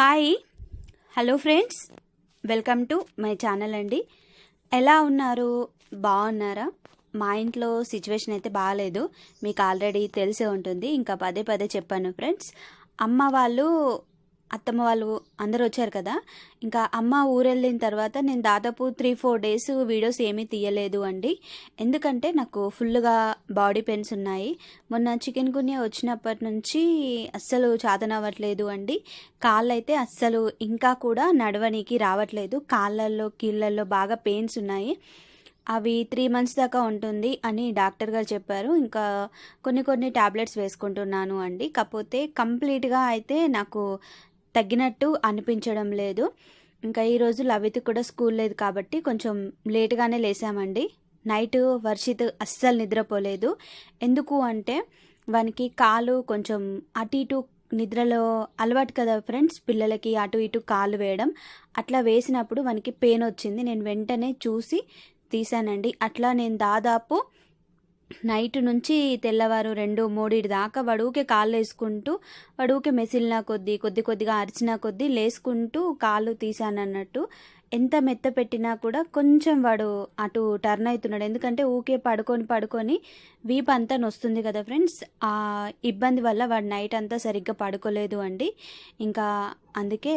Hi. Hello friends. Welcome to my channel అండి. ఎలా ఉన్నారు? బాగున్నారా? మా ఇంట్లో సిచ్యువేషన్ అయితే బాగాలేదు. మీకు ఆల్రెడీ తెలిసే ఉంటుంది. ఇంకా పదే పదే చెప్పాను ఫ్రెండ్స్. అమ్మ వాళ్ళు అత్తమ్మ వాళ్ళు అందరూ వచ్చారు కదా. ఇంకా అమ్మ ఊరెళ్ళిన తర్వాత నేను దాదాపు త్రీ ఫోర్ డేస్ వీడియోస్ ఏమీ తీయలేదు అండి. ఎందుకంటే నాకు ఫుల్గా బాడీ పెయిన్స్ ఉన్నాయి. మొన్న చికెన్ గున్యా వచ్చినప్పటి నుంచి అస్సలు చాతనవ్వట్లేదు అండి. కాళ్ళు అయితే అస్సలు ఇంకా కూడా నడవనికి రావట్లేదు. కాళ్ళల్లో కీళ్ళల్లో బాగా పెయిన్స్ ఉన్నాయి. అవి త్రీ మంత్స్ దాకా ఉంటుంది అని డాక్టర్ గారు చెప్పారు. ఇంకా కొన్ని కొన్ని ట్యాబ్లెట్స్ వేసుకుంటున్నాను అండి. కాకపోతే కంప్లీట్గా అయితే నాకు తగ్గినట్టు అనిపించడం లేదు. ఇంకా ఈరోజు లవిత్ కూడా స్కూల్ లేదు కాబట్టి కొంచెం లేట్గానే లేసామండి. నైట్ వర్షిత్ అస్సలు నిద్రపోలేదు. ఎందుకు అంటే వానికి కాలు కొంచెం అటు ఇటు నిద్రలో అలవాటు కదా ఫ్రెండ్స్ పిల్లలకి అటు ఇటు కాలు వేయడం. అట్లా వేసినప్పుడు వానికి పెయిన్ వచ్చింది. నేను వెంటనే చూసి తీసానండి అట్లా నేను దాదాపు నైట్ నుంచి తెల్లవారు రెండు మూడిటి దాకా వడుకే కాళ్ళు వేసుకుంటూ వడుకే మెసిలిన కొద్దీ కొద్ది కొద్దిగా అరిచిన కొద్దీ లేసుకుంటూ కాళ్ళు తీశానన్నట్టు. ఎంత మెత్త పెట్టినా కూడా కొంచెం వాడు అటు టర్న్ అవుతున్నాడు. ఎందుకంటే ఊకే పడుకొని పడుకొని వీప్ అంతా నొస్తుంది కదా ఫ్రెండ్స్. ఆ ఇబ్బంది వల్ల వాడు నైట్ అంతా సరిగ్గా పడుకోలేదు అండి. ఇంకా అందుకే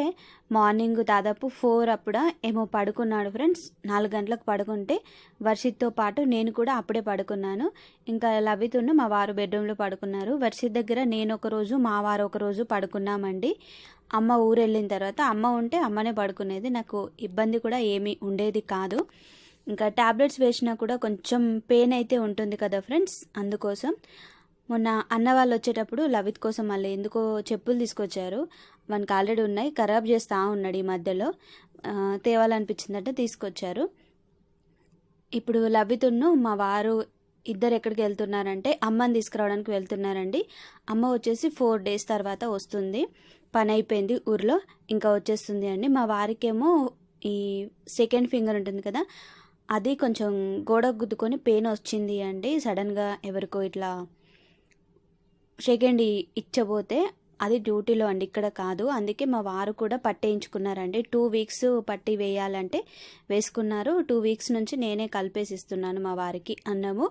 మార్నింగ్ దాదాపు ఫోర్ అప్పుడ ఏమో పడుకున్నాడు ఫ్రెండ్స్. నాలుగు గంటలకు పడుకుంటే వర్షిత్తో పాటు నేను కూడా అప్పుడే పడుకున్నాను. ఇంకా లవితున్న మా వారు బెడ్రూమ్లో పడుకున్నారు. వర్షిత్ దగ్గర నేను ఒక రోజు మా వారు ఒక రోజు పడుకున్నామండి. అమ్మ ఊరు వెళ్ళిన తర్వాత అమ్మ ఉంటే అమ్మనే పడుకునేది. నాకు ఇబ్బంది కూడా ఏమీ ఉండేది కాదు. ఇంకా ట్యాబ్లెట్స్ వేసినా కూడా కొంచెం పెయిన్ అయితే ఉంటుంది కదా ఫ్రెండ్స్. అందుకోసం మొన్న అన్న వాళ్ళు వచ్చేటప్పుడు లవిత్ కోసం మళ్ళీ ఎందుకో చెప్పులు తీసుకొచ్చారు. మనకు ఆల్రెడీ ఉన్నాయి. ఖరాబ్ చేస్తూ ఉన్నాడు ఈ మధ్యలో. తేవాలనిపించిందంటే తీసుకొచ్చారు. ఇప్పుడు లవితున్ను మా వారు ఇద్దరు ఎక్కడికి వెళ్తున్నారంటే అమ్మని తీసుకురావడానికి వెళ్తున్నారండి. అమ్మ వచ్చేసి ఫోర్ డేస్ తర్వాత వస్తుంది. పని అయిపోయింది ఊర్లో. ఇంకా వచ్చేస్తుంది అండి. మా వారికేమో ఈ సెకండ్ ఫింగర్ ఉంటుంది కదా అది కొంచెం గోడ గుద్దుకొని పెయిన్ వచ్చింది అండి. సడన్గా ఎవరికో ఇట్లా సెకండ్ ఇచ్చబోతే అది డ్యూటీలో అండి ఇక్కడ కాదు. అందుకే మా వారు కూడా పట్టేయించుకున్నారండి. టూ వీక్స్ పట్టి వేయాలంటే వేసుకున్నారు. టూ వీక్స్ నుంచి నేనే కలిపేసి ఇస్తున్నాను మా వారికి అన్నము.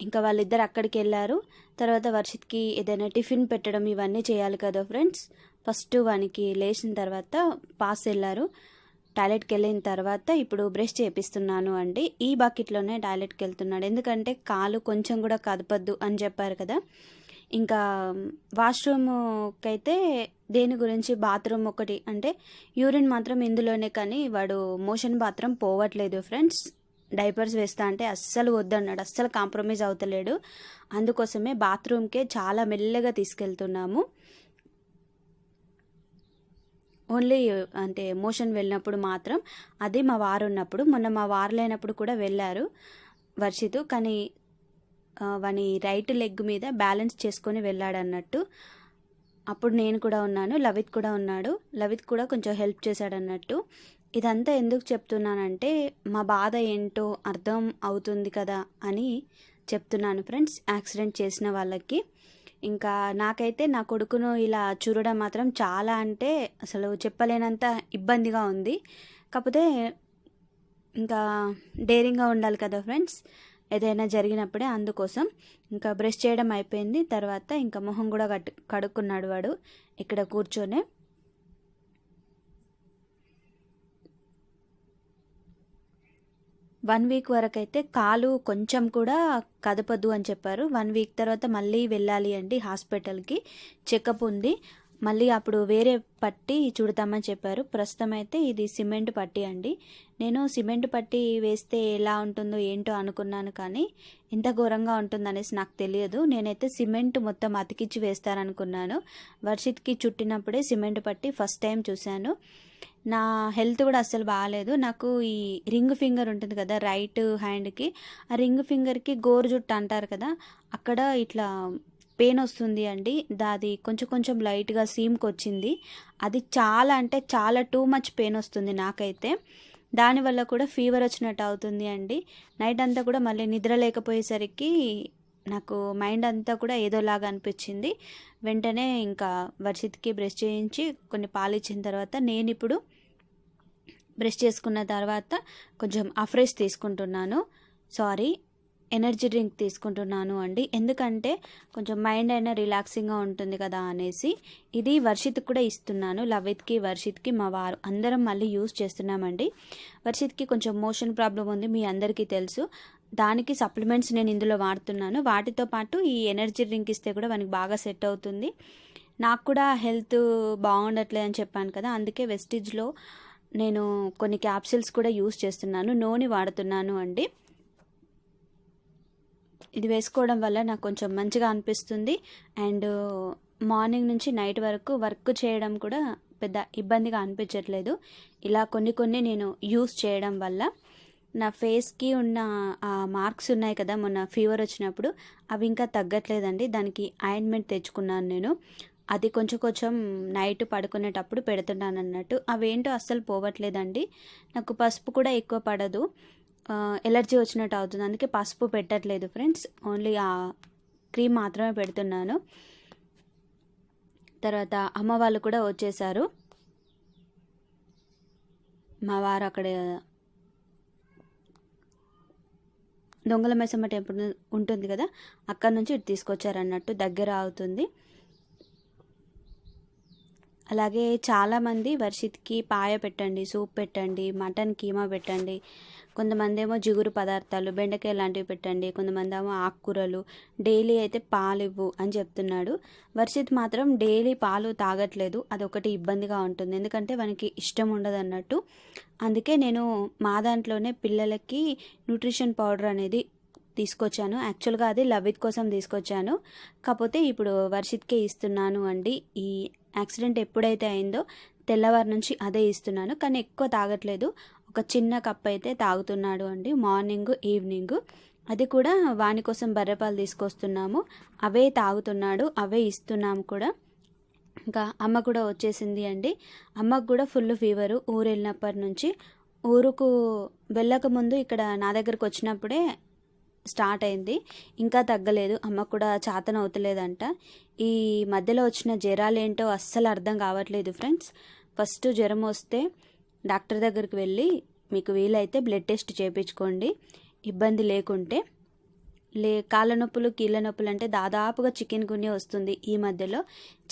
ఇంకా వాళ్ళిద్దరు అక్కడికి వెళ్ళారు. తర్వాత వర్షిత్కి ఏదైనా టిఫిన్ పెట్టడం ఇవన్నీ చేయాలి కదా ఫ్రెండ్స్. ఫస్ట్ వానికి లేచిన తర్వాత పాస్ వెళ్ళారు. టాయిలెట్కి వెళ్ళిన తర్వాత ఇప్పుడు బ్రష్ చేపిస్తున్నాను అండి. ఈ బకెట్లోనే టాయిలెట్కి వెళ్తున్నాడు. ఎందుకంటే కాలు కొంచెం కూడా కదపద్దు అని చెప్పారు కదా. ఇంకా వాష్రూమ్కి అయితే దేని గురించి బాత్రూమ్ ఒకటి అంటే యూరిన్ మాత్రం ఇందులోనే కానీ వాడు మోషన్ బాత్రూమ్ పోవట్లేదు ఫ్రెండ్స్. డైపర్స్ వేస్తా అంటే అస్సలు వద్దన్నాడు అస్సలు కాంప్రమైజ్ అవుతలేడు. అందుకోసమే బాత్రూమ్కే చాలా మెల్లగా తీసుకెళ్తున్నాము. ఓన్లీ అంటే మోషన్ వెళ్ళినప్పుడు మాత్రం అది మా వారు ఉన్నప్పుడు మొన్న మా వారు లేనప్పుడు కూడా వెళ్ళారు వర్షితు. కానీ వాని రైట్ లెగ్ మీద బ్యాలెన్స్ చేసుకొని వెళ్ళాడన్నట్టు. అప్పుడు నేను కూడా ఉన్నాను లవిత్ కూడా ఉన్నాడు. లవిత్ కూడా కొంచెం హెల్ప్ చేశాడు అన్నట్టు ఇదంతా ఎందుకు చెప్తున్నానంటే మా బాధ ఏంటో అర్థం అవుతుంది కదా అని చెప్తున్నాను ఫ్రెండ్స్ యాక్సిడెంట్ చేసిన వాళ్ళకి. ఇంకా నాకైతే నా కొడుకును ఇలా చూడడం మాత్రం చాలా అంటే అసలు చెప్పలేనంత ఇబ్బందిగా ఉంది. కాకపోతే ఇంకా డేరింగ్గా ఉండాలి కదా ఫ్రెండ్స్. ఏదైనా జరిగినప్పుడే అందుకోసం ఇంకా బ్రష్ చేయడం అయిపోయింది. తర్వాత ఇంకా మొహం కూడా కట్టు కడుక్కున్నాడు వాడు. ఇక్కడ కూర్చొని. వన్ వీక్ వరకు అయితే కాలు కొంచెం కూడా కదపద్దు అని చెప్పారు. వన్ వీక్ తర్వాత మళ్ళీ వెళ్ళాలి అండి హాస్పిటల్కి. చెకప్ ఉంది. మళ్ళీ అప్పుడు వేరే పట్టి చుడతామని చెప్పారు. ప్రస్తుతం అయితే ఇది సిమెంట్ పట్టి అండి. నేను సిమెంట్ పట్టి వేస్తే ఎలా ఉంటుందో ఏంటో అనుకున్నాను కానీ ఎంత ఘోరంగా ఉంటుందనేసి నాకు తెలియదు. నేనైతే సిమెంట్ మొత్తం అతికిచ్చి వేస్తారనుకున్నాను వర్షిత్కి చుట్టినప్పుడే సిమెంట్ పట్టి ఫస్ట్ టైం చూశాను. నా హెల్త్ కూడా అస్సలు బాగాలేదు. నాకు ఈ రింగ్ ఫింగర్ ఉంటుంది కదా రైట్ హ్యాండ్కి ఆ రింగ్ ఫింగర్కి గోరు జుట్టు అంటారు కదా అక్కడ ఇట్లా పెయిన్ వస్తుంది అండి. దాది కొంచెం కొంచెం లైట్గా సీమ్కి వచ్చింది అది చాలా అంటే చాలా టూ మచ్ పెయిన్ వస్తుంది నాకైతే. దానివల్ల కూడా ఫీవర్ వచ్చినట్టు అవుతుంది అండి. నైట్ అంతా కూడా మళ్ళీ నిద్ర లేకపోయేసరికి నాకు మైండ్ అంతా కూడా ఏదోలాగా అనిపించింది. వెంటనే ఇంకా వర్షిత్కి బ్రష్ చేయించి కొన్ని పాలు ఇచ్చిన తర్వాత నేను ఇప్పుడు బ్రష్ చేసుకున్న తర్వాత కొంచెం అఫ్రెష్ తీసుకుంటున్నాను. సారీ. ఎనర్జీ డ్రింక్ తీసుకుంటున్నాను అండి. ఎందుకంటే కొంచెం మైండ్ అయినా రిలాక్సింగ్గా ఉంటుంది కదా అనేసి ఇది వర్షిత్ కూడా ఇస్తున్నాను. లవిత్కి వర్షిత్కి మా వారు అందరం మళ్ళీ యూస్ చేస్తున్నామండి. వర్షిత్కి కొంచెం మోషన్ ప్రాబ్లం ఉంది మీ అందరికీ తెలుసు. దానికి సప్లిమెంట్స్ నేను ఇందులో వాడుతున్నాను. వాటితో పాటు ఈ ఎనర్జీ డ్రింక్ ఇస్తే కూడా మనకి బాగా సెట్ అవుతుంది. నాకు కూడా హెల్త్ బాగుండట్లేదు అని చెప్పాను కదా అందుకే వెస్టిజ్లో నేను కొన్ని క్యాప్సిల్స్ కూడా యూస్ చేస్తున్నాను. నూనె వాడుతున్నాను అండి. ఇది వేసుకోవడం వల్ల నాకు కొంచెం మంచిగా అనిపిస్తుంది. అండ్ మార్నింగ్ నుంచి నైట్ వరకు వర్క్ చేయడం కూడా పెద్ద ఇబ్బందిగా అనిపించట్లేదు. ఇలా కొన్ని కొన్ని నేను యూస్ చేయడం వల్ల నా ఫేస్కి ఉన్న ఆ మార్క్స్ ఉన్నాయి కదా మొన్న ఫీవర్ వచ్చినప్పుడు అవి ఇంకా తగ్గట్లేదండి. దానికి ఆయింట్మెంట్ తెచ్చుకున్నాను నేను. అది కొంచెం కొంచెం నైట్ పడుకునేటప్పుడు పెడుతున్నాను అన్నట్టు అవేంటో అస్సలు పోవట్లేదండి. నాకు పసుపు కూడా ఎక్కువ పడదు. ఎలర్జీ వచ్చినట్టు అవుతుంది. అందుకే పసుపు పెట్టట్లేదు ఫ్రెండ్స్. ఓన్లీ ఆ క్రీమ్ మాత్రమే పెడుతున్నాను. తర్వాత అమ్మ వాళ్ళు కూడా వచ్చేసారు. మా వారు అక్కడ దొంగల మైసమ్మ టెంపుల్ ఉంటుంది కదా అక్కడ నుంచి ఇటు తీసుకొచ్చారు అన్నట్టు దగ్గర అవుతుంది. అలాగే చాలామంది వర్షిత్కి పాయ పెట్టండి సూప్ పెట్టండి మటన్ కీమా పెట్టండి కొంతమంది ఏమో జిగురు పదార్థాలు బెండకాయ లాంటివి పెట్టండి కొంతమంది ఏమో ఆకుకూరలు డైలీ అయితే పాలు ఇవ్వు అని చెప్తున్నాడు. వర్షిత్ మాత్రం డైలీ పాలు తాగట్లేదు అదొకటి ఇబ్బందిగా ఉంటుంది. ఎందుకంటే మనకి ఇష్టం ఉండదు అన్నట్టు అందుకే నేను మా దాంట్లోనే పిల్లలకి న్యూట్రిషన్ పౌడర్ అనేది తీసుకొచ్చాను. యాక్చువల్గా అది లవిత్ కోసం తీసుకొచ్చాను. కాకపోతే ఇప్పుడు వర్షిత్కే ఇస్తున్నాను అండి ఈ యాక్సిడెంట్ ఎప్పుడైతే అయిందో తెల్లవారి నుంచి అదే ఇస్తున్నాను. కానీ ఎక్కువ తాగట్లేదు. ఒక చిన్న కప్ అయితే తాగుతున్నాడు అండి. Morning evening. అది కూడా వాని కోసం బర్రెపాలు తీసుకొస్తున్నాము. అవే తాగుతున్నాడు. అవే ఇస్తున్నాము కూడా. ఇంకా అమ్మ కూడా వచ్చేసింది అండి. అమ్మకు కూడా ఫుల్ ఫీవరు. ఊరు వెళ్ళినప్పటి నుంచి. ఊరుకు వెళ్ళక ముందు ఇక్కడ నా దగ్గరకు వచ్చినప్పుడే స్టార్ట్ అయింది. ఇంకా తగ్గలేదు. అమ్మ కూడా చాతన అవుతలేదంట. ఈ మధ్యలో వచ్చిన జ్వరాలు ఏంటో అస్సలు అర్థం కావట్లేదు ఫ్రెండ్స్. ఫస్ట్ జ్వరం వస్తే డాక్టర్ దగ్గరికి వెళ్ళి మీకు వీలైతే బ్లడ్ టెస్ట్ చేయించుకోండి ఇబ్బంది లేకుంటే లే కాళ్ళ నొప్పులు కీళ్ళ నొప్పులు అంటే దాదాపుగా చికెన్ గున్య వస్తుంది ఈ మధ్యలో.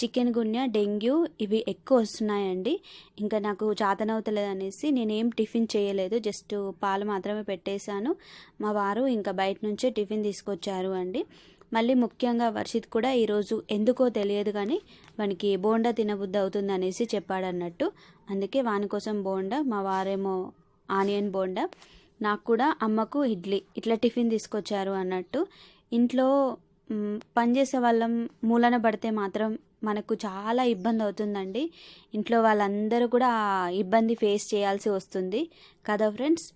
చికెన్ గున్య డెంగ్యూ ఇవి ఎక్కువ వస్తున్నాయండి. ఇంకా నాకు చాతనవుతలేదు అనేసి నేనేం టిఫిన్ చేయలేదు. జస్ట్ పాలు మాత్రమే పెట్టేశాను. మా వారు ఇంకా బయట నుంచే టిఫిన్ తీసుకొచ్చారు అండి. మళ్ళీ ముఖ్యంగా వర్షిత్ కూడా ఈరోజు ఎందుకో తెలియదు కానీ వానికి బోండా తినబుద్ధి అవుతుంది అనేసి చెప్పాడన్నట్టు. అందుకే వాని కోసం బోండా మా వారేమో ఆనియన్ బోండా. నాకు కూడా అమ్మకు ఇడ్లీ ఇట్లా టిఫిన్ తీసుకొచ్చారు అన్నట్టు. ఇంట్లో పనిచేసే వాళ్ళం మూలన పడితే మాత్రం మనకు చాలా ఇబ్బంది అవుతుందండి. ఇంట్లో వాళ్ళందరూ కూడా ఆ ఇబ్బంది ఫేస్ చేయాల్సి వస్తుంది. కదా ఫ్రెండ్స్?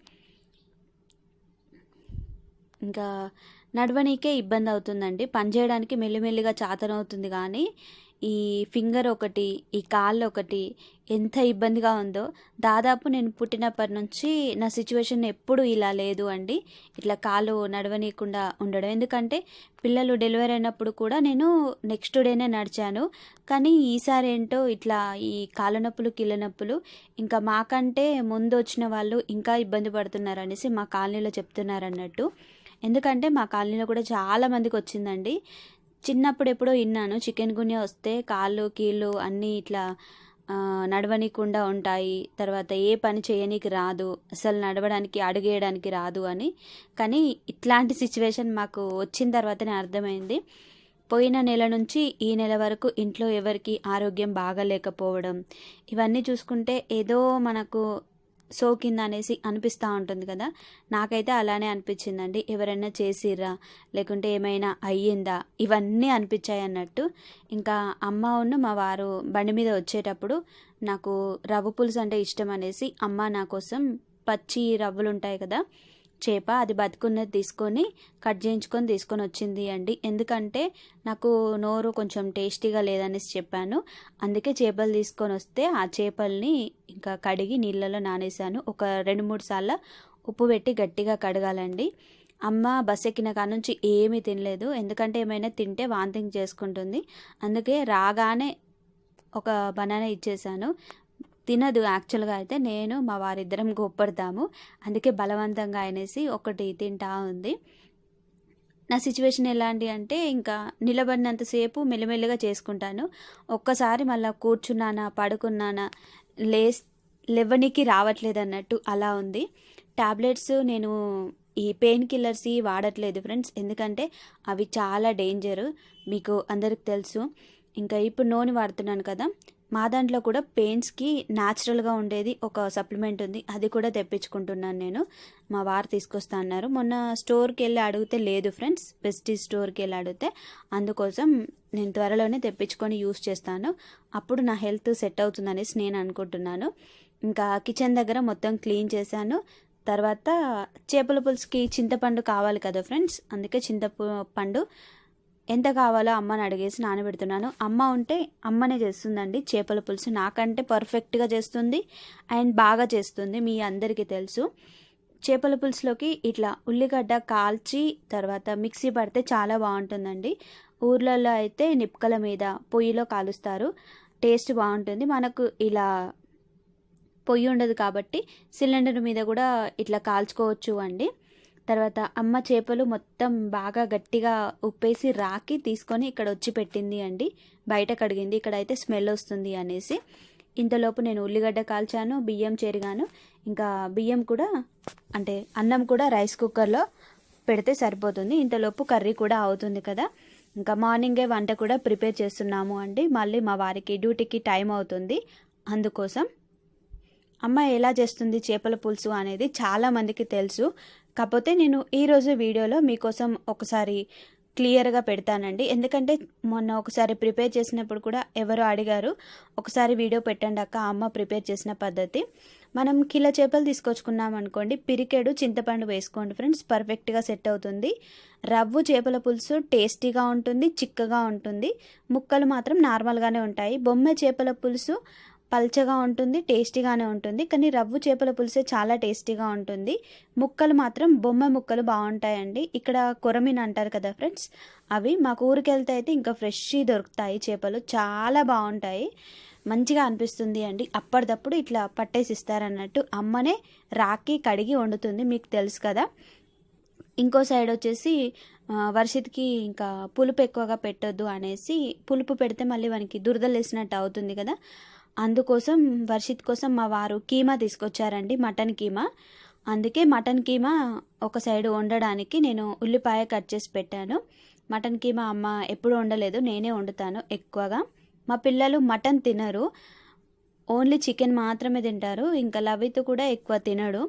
ఇంకా నడవనీకే ఇబ్బంది అవుతుందండి. పని చేయడానికి మెల్లిమెల్లిగా చాతనవుతుంది కానీ ఈ ఫింగర్ ఒకటి ఈ కాళ్ళు ఒకటి ఎంత ఇబ్బందిగా ఉందో. దాదాపు నేను పుట్టినప్పటి నుంచి నా సిచ్యువేషన్ ఎప్పుడు ఇలా లేదు అండి. ఇట్లా కాలు నడవనీయకుండా ఉండడం. ఎందుకంటే పిల్లలు డెలివరీ అయినప్పుడు కూడా నేను నెక్స్ట్ డేనే నడిచాను. కానీ ఈసారి ఏంటో ఇట్లా ఈ కాళ్ళ నొప్పులు కిళ్ళ నొప్పులు ఇంకా మాకంటే ముందు వచ్చిన వాళ్ళు ఇంకా ఇబ్బంది పడుతున్నారు అనేసి మా కాలనీలో చెప్తున్నారు అన్నట్టు. ఎందుకంటే మా కాలనీలో కూడా చాలా మందికి వచ్చిందండి. చిన్నప్పుడు ఎప్పుడో విన్నాను చికెన్ గున్యా వస్తే కాళ్ళు కీళ్ళు అన్నీ ఇట్లా నడవనీకుండా ఉంటాయి. తర్వాత ఏ పని చేయనీకి రాదు. అసలు నడవడానికి అడుగేయడానికి రాదు అని. కానీ ఇట్లాంటి సిచ్యువేషన్ మాకు వచ్చిన తర్వాతనే అర్థమైంది. పోయిన నెల నుంచి ఈ నెల వరకు ఇంట్లో ఎవరికి ఆరోగ్యం బాగలేకపోవడం. ఇవన్నీ చూసుకుంటే ఏదో మనకు సోకింది అనేసి అనిపిస్తూ ఉంటుంది కదా. నాకైతే అలానే అనిపించిందండి. ఎవరైనా చేసిర్రా? లేకుంటే ఏమైనా అయ్యిందా? ఇవన్నీ అనిపించాయి అన్నట్టు. ఇంకా అమ్మ ఉన్న మా వారు బండి మీద వచ్చేటప్పుడు నాకు రవ్వ పులుసు అంటే ఇష్టం అనేసి అమ్మ నా కోసం పచ్చి రవ్వలు ఉంటాయి కదా చేప అది బతుకున్నది తీసుకొని కట్ చేయించుకొని తీసుకొని వచ్చింది అండి. ఎందుకంటే నాకు నోరు కొంచెం టేస్టీగా లేదనేసి చెప్పాను. అందుకే చేపలు తీసుకొని వస్తే ఆ చేపల్ని ఇంకా కడిగి నీళ్ళలో నానేసాను ఒక రెండు మూడు సార్లు ఉప్పు పెట్టి గట్టిగా కడగాలండి. అమ్మ బస్ ఎక్కిన కాడ నుంచి ఏమీ తినలేదు. ఎందుకంటే ఏమైనా తింటే వాంతింగ్ చేసుకుంటుంది. అందుకే రాగానే ఒక బనానా ఇచ్చేసాను తినదు. యాక్చువల్గా అయితే నేను మా వారిద్దరం గొప్పడతాము. అందుకే బలవంతంగా అనేసి ఒకటి తింటా ఉంది. నా సిచ్యువేషన్ ఎలాంటి అంటే ఇంకా నిలబడినంతసేపు మెల్లిమెల్లిగా చేసుకుంటాను. ఒక్కసారి మళ్ళీ కూర్చున్నానా పడుకున్నానా లేస్ లెవ్వనికి రావట్లేదు అన్నట్టు అలా ఉంది. టాబ్లెట్స్ నేను ఈ పెయిన్ కిల్లర్స్ వాడట్లేదు ఫ్రెండ్స్. ఎందుకంటే అవి చాలా డేంజరు. మీకు అందరికి తెలుసు. ఇంకా ఇప్పుడు నూనె వాడుతున్నాను కదా మా దాంట్లో కూడా పెయిన్స్కి న్యాచురల్గా ఉండేది ఒక సప్లిమెంట్ ఉంది. అది కూడా తెప్పించుకుంటున్నాను నేను. మా వారు తీసుకొస్తా అన్నారు. మొన్న స్టోర్కి వెళ్ళి అడిగితే లేదు ఫ్రెండ్స్. బెస్టీ స్టోర్కి వెళ్ళి అడిగితే అందుకోసం నేను త్వరలోనే తెప్పించుకొని యూస్ చేస్తాను. అప్పుడు నా హెల్త్ సెట్ అవుతుందనేసి నేను అనుకుంటున్నాను. ఇంకా కిచెన్ దగ్గర మొత్తం క్లీన్ చేశాను. తర్వాత చేపల పులుసుకి చింతపండు కావాలి కదా ఫ్రెండ్స్. అందుకే చింతపండు ఎంత కావాలో అమ్మని అడిగేసి నానబెడుతున్నాను. అమ్మ ఉంటే అమ్మనే చేస్తుందండి. చేపల పులుసు నాకంటే పర్ఫెక్ట్గా చేస్తుంది అండ్ బాగా చేస్తుంది మీ అందరికీ తెలుసు. చేపల పులుసులోకి ఇట్లా ఉల్లిగడ్డ కాల్చి తర్వాత మిక్సీ పడితే చాలా బాగుంటుందండి. ఊర్లలో అయితే నిప్పుకల మీద పొయ్యిలో కాలుస్తారు. టేస్ట్ బాగుంటుంది. మనకు ఇలా పొయ్యి ఉండదు కాబట్టి సిలిండర్ మీద కూడా ఇట్లా కాల్చుకోవచ్చు అండి. తర్వాత అమ్మ చేపలు మొత్తం బాగా గట్టిగా ఉప్పేసి రాకి తీసుకొని ఇక్కడ వచ్చి పెట్టింది అండి. బయట కడిగింది. ఇక్కడ అయితే స్మెల్ వస్తుంది అనేసి. ఇంతలోపు నేను ఉల్లిగడ్డ కాల్చాను బియ్యం చేరిగాను. ఇంకా బియ్యం కూడా అంటే అన్నం కూడా రైస్ కుక్కర్లో పెడితే సరిపోతుంది. ఇంతలోపు కర్రీ కూడా అవుతుంది కదా. ఇంకా మార్నింగే వంట కూడా ప్రిపేర్ చేస్తున్నాము అండి. మళ్ళీ మా వారికి డ్యూటీకి టైం అవుతుంది. అందుకోసం. అమ్మ ఎలా చేస్తుంది చేపల పులుసు అనేది చాలామందికి తెలుసు. కాకపోతే నేను ఈరోజు వీడియోలో మీకోసం ఒకసారి క్లియర్గా పెడతానండి. ఎందుకంటే మొన్న ఒకసారి ప్రిపేర్ చేసినప్పుడు కూడా ఎవరు అడిగారు ఒకసారి వీడియో పెట్టండి అక్క అమ్మ ప్రిపేర్ చేసిన పద్ధతి. మనం కిలో చేపలు తీసుకొచ్చుకున్నాం అనుకోండి పిరికెడు చింతపండు వేసుకోండి ఫ్రెండ్స్ పర్ఫెక్ట్గా సెట్ అవుతుంది. రవ్వు చేపల పులుసు టేస్టీగా ఉంటుంది చిక్కగా ఉంటుంది. ముక్కలు మాత్రం నార్మల్గానే ఉంటాయి. బొమ్మ చేపల పులుసు పల్చగా ఉంటుంది టేస్టీగానే ఉంటుంది. కానీ రవ్వు చేపల పులుసే చాలా టేస్టీగా ఉంటుంది. ముక్కలు మాత్రం బొమ్మ ముక్కలు బాగుంటాయండి. ఇక్కడ కొరమీన్ అంటారు కదా ఫ్రెండ్స్ అవి మాకు ఊరికి వెళ్తే అయితే ఇంకా ఫ్రెష్ దొరుకుతాయి చేపలు. చాలా బాగుంటాయి. మంచిగా అనిపిస్తుంది అండి. అప్పటిదప్పుడు ఇట్లా పట్టేసి ఇస్తారన్నట్టు అమ్మనే రాకి కడిగి వండుతుంది మీకు తెలుసు కదా. ఇంకో సైడ్ వచ్చేసి వర్షిత్కి ఇంకా పులుపు ఎక్కువగా పెట్టొద్దు అనేసి పులుపు పెడితే మళ్ళీ మనకి దురదలు వేసినట్టు అవుతుంది కదా. అందుకోసం వర్షిత్ కోసం మా వారు కీమా తీసుకొచ్చారండి మటన్ కీమా. అందుకే మటన్ కీమా ఒక సైడ్ వండడానికి నేను ఉల్లిపాయ కట్ చేసి పెట్టాను. మటన్ కీమా అమ్మ ఎప్పుడు వండలేదు నేనే వండుతాను ఎక్కువగా. మా పిల్లలు మటన్ తినరు. ఓన్లీ చికెన్ మాత్రమే తింటారు ఇంకా లవిత్ కూడా ఎక్కువ తినడు.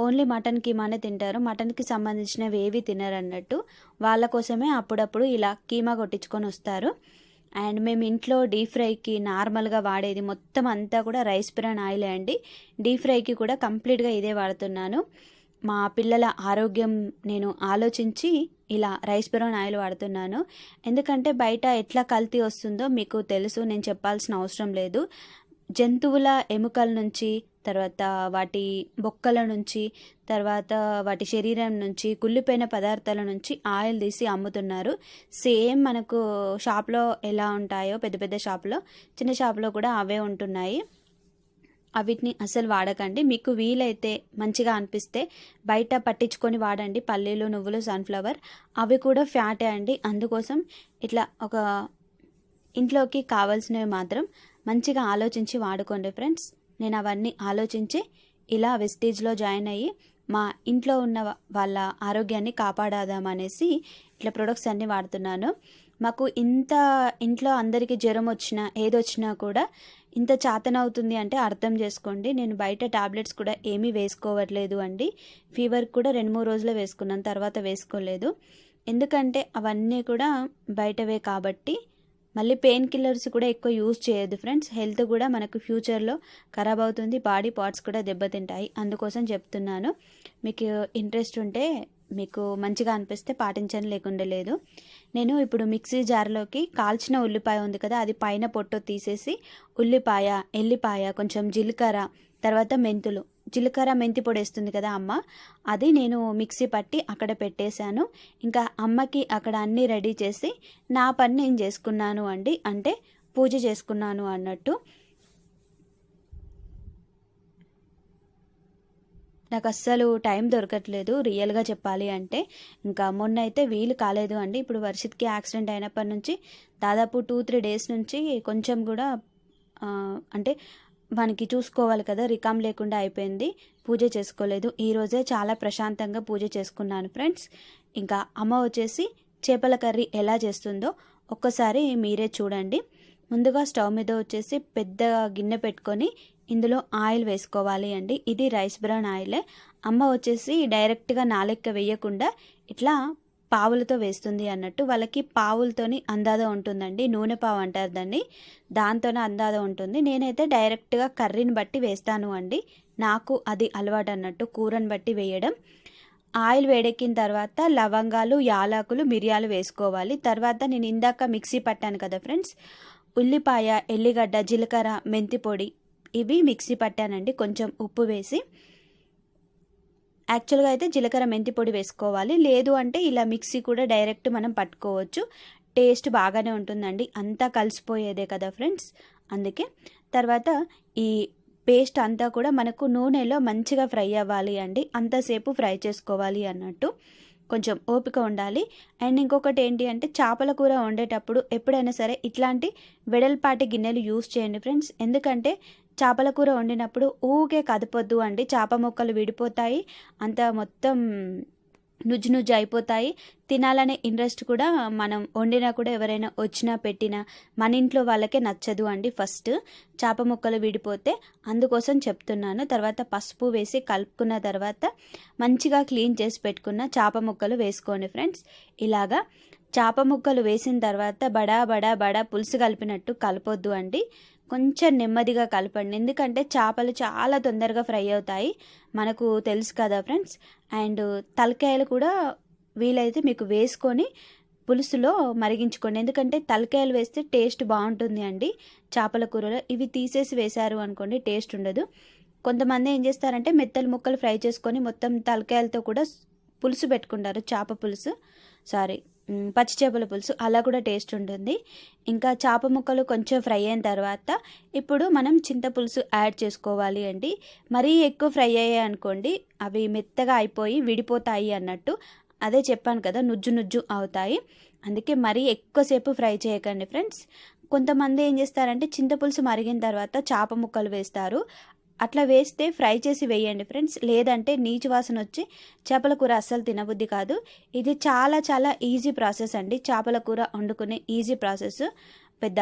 ఓన్లీ మటన్ కీమానే తింటారు. మటన్కి సంబంధించినవి ఏవి తినరు అన్నట్టు వాళ్ళ కోసమే అప్పుడప్పుడు ఇలా కీమా కొట్టించుకొని వస్తారు. అండ్ మేము ఇంట్లో డీప్ ఫ్రైకి నార్మల్గా వాడేది మొత్తం అంతా కూడా రైస్ బ్రాన్ ఆయిలే అండి. డీప్ ఫ్రైకి కూడా కంప్లీట్గా ఇదే వాడుతున్నాను. మా పిల్లల ఆరోగ్యం నేను ఆలోచించి ఇలా రైస్ బ్రౌన్ ఆయిల్ వాడుతున్నాను. ఎందుకంటే బయట ఎట్లా కల్తీ వస్తుందో మీకు తెలుసు నేను చెప్పాల్సిన అవసరం లేదు. జంతువుల ఎముకల నుంచి తర్వాత వాటి బొక్కల నుంచి తర్వాత వాటి శరీరం నుంచి కుళ్ళిపోయిన పదార్థాల నుంచి ఆయిల్ తీసి అమ్ముతున్నారు. సేమ్ మనకు షాప్లో ఎలా ఉంటాయో పెద్ద పెద్ద షాప్లో చిన్న షాప్లో కూడా అవే ఉంటున్నాయి. అవిటిని అసలు వాడకండి. మీకు వీలైతే మంచిగా అనిపిస్తే బయట పట్టించుకొని వాడండి. పల్లీలు నువ్వులు సన్ఫ్లవర్ అవి కూడా ఫ్యాటే అండి. అందుకోసం ఇట్లా ఒక ఇంట్లోకి కావాల్సినవి మాత్రం మంచిగా ఆలోచించి వాడుకోండి ఫ్రెండ్స్. నేను అవన్నీ ఆలోచించి ఇలా వెస్టేజ్లో జాయిన్ అయ్యి మా ఇంట్లో ఉన్న వాళ్ళ ఆరోగ్యాన్ని కాపాడదామనేసి ఇట్లా ప్రొడక్ట్స్ అన్నీ వాడుతున్నాను. మాకు ఇంత ఇంట్లో అందరికీ జ్వరం వచ్చినా ఏదొచ్చినా కూడా ఇంత చాతనవుతుంది అంటే అర్థం చేసుకోండి. నేను బయట టాబ్లెట్స్ కూడా ఏమీ వేసుకోవట్లేదు అండి. ఫీవర్ కూడా రెండు మూడు రోజులు వేసుకున్నాను తర్వాత వేసుకోలేదు. ఎందుకంటే అవన్నీ కూడా బయటవే కాబట్టి మళ్ళీ పెయిన్ కిల్లర్స్ కూడా ఎక్కువ యూజ్ చేయొద్దు ఫ్రెండ్స్. హెల్త్ కూడా మనకు ఫ్యూచర్లో ఖరాబ్ అవుతుంది బాడీ పార్ట్స్ కూడా దెబ్బతింటాయి. అందుకోసం చెప్తున్నాను. మీకు ఇంట్రెస్ట్ ఉంటే మీకు మంచిగా అనిపిస్తే పాటించని లేకుండా లేదు. నేను ఇప్పుడు మిక్సీ జార్లోకి కాల్చిన ఉల్లిపాయ ఉంది కదా అది పైన పొట్టు తీసేసి ఉల్లిపాయ ఎల్లిపాయ కొంచెం జీలకర్ర తర్వాత మెంతులు జీలకర్ర మెంతి పొడి వేస్తుంది కదా అమ్మ అది నేను మిక్సీ పట్టి అక్కడ పెట్టేశాను. ఇంకా అమ్మకి అక్కడ అన్నీ రెడీ చేసి నా పని నేను చేసుకున్నాను అండి అంటే పూజ చేసుకున్నాను అన్నట్టు. నాకు అస్సలు టైం దొరకట్లేదు రియల్గా చెప్పాలి అంటే. ఇంకా మొన్న అయితే వీలు కాలేదు అండి ఇప్పుడు వర్షిత్కి యాక్సిడెంట్ అయినప్పటి నుంచి దాదాపు టూ త్రీ డేస్ నుంచి కొంచెం కూడా అంటే మనకి చూసుకోవాలి కదా రికామ్ లేకుండా అయిపోయింది పూజ చేసుకోలేదు. ఈరోజే చాలా ప్రశాంతంగా పూజ చేసుకున్నాను ఫ్రెండ్స్. ఇంకా అమ్మ వచ్చేసి చేపల కర్రీ ఎలా చేస్తుందో ఒక్కసారి మీరే చూడండి. ముందుగా స్టవ్ మీద వచ్చేసి పెద్ద గిన్నె పెట్టుకొని ఇందులో ఆయిల్ వేసుకోవాలి అండి. ఇది రైస్ బ్రౌన్ ఆయిలే. అమ్మ వచ్చేసి డైరెక్ట్గా నాలెక్క వేయకుండా ఇట్లా పావులతో వేస్తుంది అన్నట్టు వాళ్ళకి పావులతోని అందాద ఉంటుందండి. నూనె పావు అంటారు దాన్ని. దాంతోనే అందాద ఉంటుంది. నేనైతే డైరెక్ట్గా కర్రీని బట్టి వేస్తాను అండి. నాకు అది అలవాటు అన్నట్టు కూరని బట్టి వేయడం. ఆయిల్ వేడెక్కిన తర్వాత లవంగాలు యాలకులు మిరియాలు వేసుకోవాలి. తర్వాత నేను ఇందాక మిక్సీ పట్టాను కదా ఫ్రెండ్స్. ఉల్లిపాయ ఎల్లిగడ్డ జీలకర్ర మెంతి పొడి ఇవి మిక్సీ పట్టానండి. కొంచెం ఉప్పు వేసి యాక్చువల్గా అయితే జీలకర్ర మెంతి పొడి వేసుకోవాలి. లేదు అంటే ఇలా మిక్సీ కూడా డైరెక్ట్ మనం పట్టుకోవచ్చు. టేస్ట్ బాగానే ఉంటుందండి. అంతా కలిసిపోయేదే కదా ఫ్రెండ్స్. అందుకే తర్వాత ఈ పేస్ట్ అంతా కూడా మనకు నూనెలో మంచిగా ఫ్రై అవ్వాలి అండి. అంతసేపు ఫ్రై చేసుకోవాలి అన్నట్టు. కొంచెం ఓపిక ఉండాలి. అండ్ ఇంకొకటి ఏంటి అంటే చేపల కూర వండేటప్పుడు ఎప్పుడైనా సరే ఇట్లాంటి వెడల్పాటి గిన్నెలు యూస్ చేయండి ఫ్రెండ్స్. ఎందుకంటే చేపల కూర వండినప్పుడు ఊకే కదపొద్దు అండి. చేప ముక్కలు విడిపోతాయి. అంత మొత్తం నుజ్జు నుజ్జు అయిపోతాయి. తినాలనే ఇంట్రెస్ట్ కూడా మనం వండినా కూడా ఎవరైనా వచ్చినా పెట్టినా మన ఇంట్లో వాళ్ళకే నచ్చదు అండి ఫస్ట్ చేప ముక్కలు విడిపోతే అందుకోసం చెప్తున్నాను. తర్వాత పసుపు వేసి కలుపుకున్న తర్వాత మంచిగా క్లీన్ చేసి పెట్టుకున్న చేప ముక్కలు వేసుకోండి ఫ్రెండ్స్ ఇలాగా చేప ముక్కలు వేసిన తర్వాత బడా బడా బడా పులుసు కలిపినట్టు కలపొద్దు అండి. కొంచెం నెమ్మదిగా కలపండి. ఎందుకంటే చేపలు చాలా తొందరగా ఫ్రై అవుతాయి. మనకు తెలుసు కదా ఫ్రెండ్స్. అండ్ తలకాయలు కూడా వీలైతే మీకు వేసుకొని పులుసులో మరిగించుకోండి. ఎందుకంటే తలకాయలు వేస్తే టేస్ట్ బాగుంటుంది అండి. చేపల కూరలో ఇవి తీసేసి వేశారు అనుకోండి టేస్ట్ ఉండదు. కొంతమంది ఏం చేస్తారంటే మెత్తలు ముక్కలు ఫ్రై చేసుకొని మొత్తం తలకాయలతో కూడా పులుసు పెట్టుకుంటారు. చేప పులుసు. సారీ. పచ్చి చేపల పులుసు అలా కూడా టేస్ట్ ఉంటుంది. ఇంకా చేప ముక్కలు కొంచెం ఫ్రై అయిన తర్వాత ఇప్పుడు మనం చింతపులుసు యాడ్ చేసుకోవాలి అండి. మరీ ఎక్కువ ఫ్రై అయ్యాయి అనుకోండి అవి మెత్తగా అయిపోయి విడిపోతాయి అన్నట్టు. అదే చెప్పాను కదా నుజ్జు నుజ్జు అవుతాయి. అందుకే మరీ ఎక్కువసేపు ఫ్రై చేయకండి ఫ్రెండ్స్. కొంతమంది ఏం చేస్తారంటే చింతపులుసు మరిగిన తర్వాత చేప ముక్కలు వేస్తారు. అట్లా వేస్తే ఫ్రై చేసి వేయండి ఫ్రెండ్స్. లేదంటే నీచు వాసన వచ్చి చేపల కూర అస్సలు తినబుద్ధి కాదు. ఇది చాలా చాలా ఈజీ ప్రాసెస్ అండి. చేపల కూర వండుకునే ఈజీ ప్రాసెస్. పెద్ద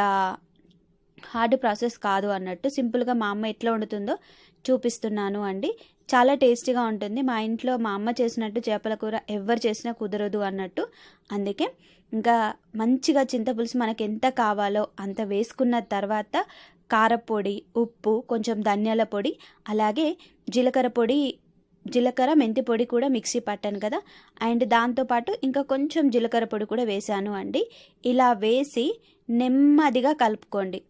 హార్డ్ ప్రాసెస్ కాదు అన్నట్టు. సింపుల్గా మా అమ్మ ఎట్లా వండుతుందో చూపిస్తున్నాను అండి. చాలా టేస్టీగా ఉంటుంది. మా ఇంట్లో మా అమ్మ చేసినట్టు చేపల కూర ఎవరు చేసినా కుదరదు అన్నట్టు. అందుకే ఇంకా మంచిగా చింతపులుసు మనకి ఎంత కావాలో అంత వేసుకున్న తర్వాత కారపొడి ఉప్పు కొంచెం ధనియాల పొడి అలాగే జీలకర్ర పొడి జీలకర్ర మెంతి పొడి కూడా మిక్సీ పట్టాను కదా. అండ్ దాంతోపాటు ఇంకా కొంచెం జీలకర్ర పొడి కూడా వేసాను అండి. ఇలా వేసి నెమ్మదిగా కలుపుకోండి.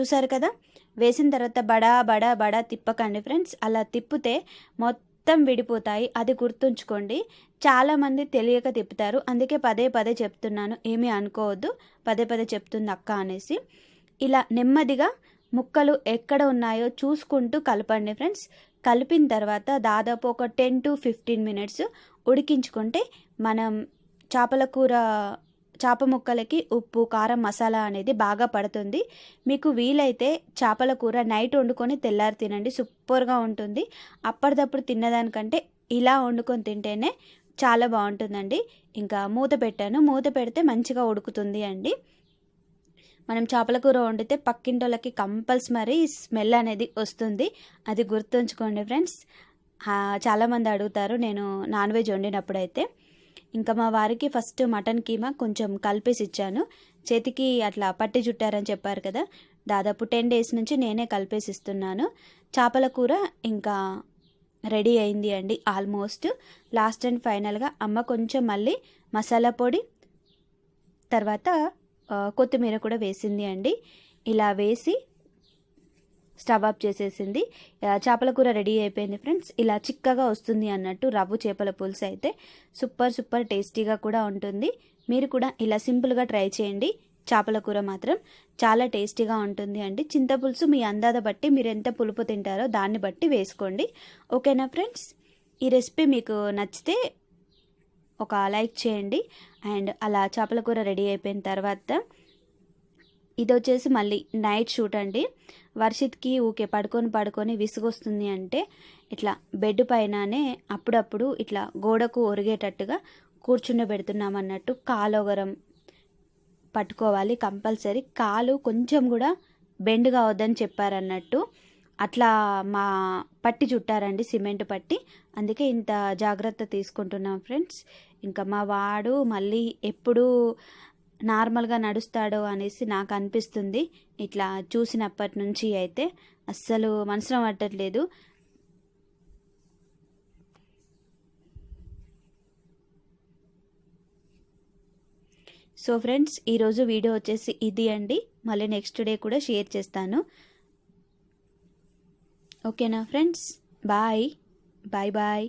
చూసారు కదా? వేసిన తర్వాత బడా బడా బడా తిప్పకండి ఫ్రెండ్స్. అలా తిప్పితే మొత్తం విడిపోతాయి. అది గుర్తుంచుకోండి. చాలామంది తెలియక తిప్పుతారు. అందుకే పదే పదే చెప్తున్నాను. ఏమీ అనుకోవద్దు. పదే పదే చెప్తుంది అక్క అనేసి. ఇలా నెమ్మదిగా ముక్కలు ఎక్కడ ఉన్నాయో చూసుకుంటూ కలపండి ఫ్రెండ్స్. కలిపిన తర్వాత దాదాపు ఒక టెన్ టు ఫిఫ్టీన్ మినిట్స్ ఉడికించుకుంటే మనం చేపల కూర చేప ముక్కలకి ఉప్పు కారం మసాలా అనేది బాగా పడుతుంది. మీకు వీలైతే చేపల కూర నైట్ వండుకొని తెల్లారి తినండి సూపర్గా ఉంటుంది. అప్పటిదప్పుడు తిన్నదానికంటే ఇలా వండుకొని తింటేనే చాలా బాగుంటుందండి. ఇంకా మూత పెట్టాను. మూత పెడితే మంచిగా ఉడుకుతుంది అండి. మనం చేపల కూర వండితే పక్కింటోళ్ళకి కంపల్సరీ స్మెల్ అనేది వస్తుంది. అది గుర్తుంచుకోండి ఫ్రెండ్స్. చాలామంది అడుగుతారు నేను నాన్ వెజ్ వండినప్పుడైతే. ఇంకా మా వారికి ఫస్ట్ మటన్ కీమా కొంచెం కలిపేసి ఇచ్చాను. చేతికి అట్లా పట్టి చుట్టారని చెప్పారు కదా దాదాపు టెన్ డేస్ నుంచి నేనే కలిపేసి ఇస్తున్నాను. చేపల కూర ఇంకా రెడీ అయింది అండి ఆల్మోస్ట్. లాస్ట్ అండ్ ఫైనల్గా అమ్మ కొంచెం మళ్ళీ మసాలా పొడి తర్వాత కొత్తిమీర కూడా వేసింది అండి. ఇలా వేసి స్టవ్ ఆఫ్ చేసేసింది. చేపల కూర రెడీ అయిపోయింది ఫ్రెండ్స్. ఇలా చిక్కగా వస్తుంది అన్నట్టు రవ్వు చేపల పులుసు అయితే సూపర్ సూపర్ టేస్టీగా కూడా ఉంటుంది. మీరు కూడా ఇలా సింపుల్గా ట్రై చేయండి. చేపల కూర మాత్రం చాలా టేస్టీగా ఉంటుంది అండి. చింతపులుసు మీ అందాద బట్టి మీరు ఎంత పులుపు తింటారో దాన్ని బట్టి వేసుకోండి. ఓకేనా ఫ్రెండ్స్? ఈ రెసిపీ మీకు నచ్చితే ఒక లైక్ చేయండి. అండ్ అలా చేపల కూర రెడీ అయిపోయిన తర్వాత ఇది వచ్చేసి మళ్ళీ నైట్ షూట్ అండి. వర్షిత్కి ఊకే పడుకొని పడుకొని విసుగొస్తుంది అంటే ఇట్లా బెడ్ పైననే అప్పుడప్పుడు ఇట్లా గోడకు ఒరిగేటట్టుగా కూర్చుండబెడుతున్నాం అన్నట్టు కాలోగరం పట్టుకోవాలి కంపల్సరీ. కాలు కొంచెం కూడా బెండ్ కావద్దని చెప్పారన్నట్టు అట్లా మా పట్టి చుట్టారండి సిమెంట్ పట్టి. అందుకే ఇంత జాగ్రత్త తీసుకుంటున్నాం ఫ్రెండ్స్. ఇంకా మా వాడు మళ్ళీ ఎప్పుడు నార్మల్గా నడుస్తాడో అనేసి నాకు అనిపిస్తుంది. ఇట్లా చూసినప్పటి నుంచి అయితే అస్సలు మనసులో పట్టట్లేదు. సో ఫ్రెండ్స్ ఈరోజు వీడియో వచ్చేసి ఇది అండి. మళ్ళీ నెక్స్ట్ డే కూడా షేర్ చేస్తాను. ఓకేనా ఫ్రెండ్స్? బాయ్. Bye bye.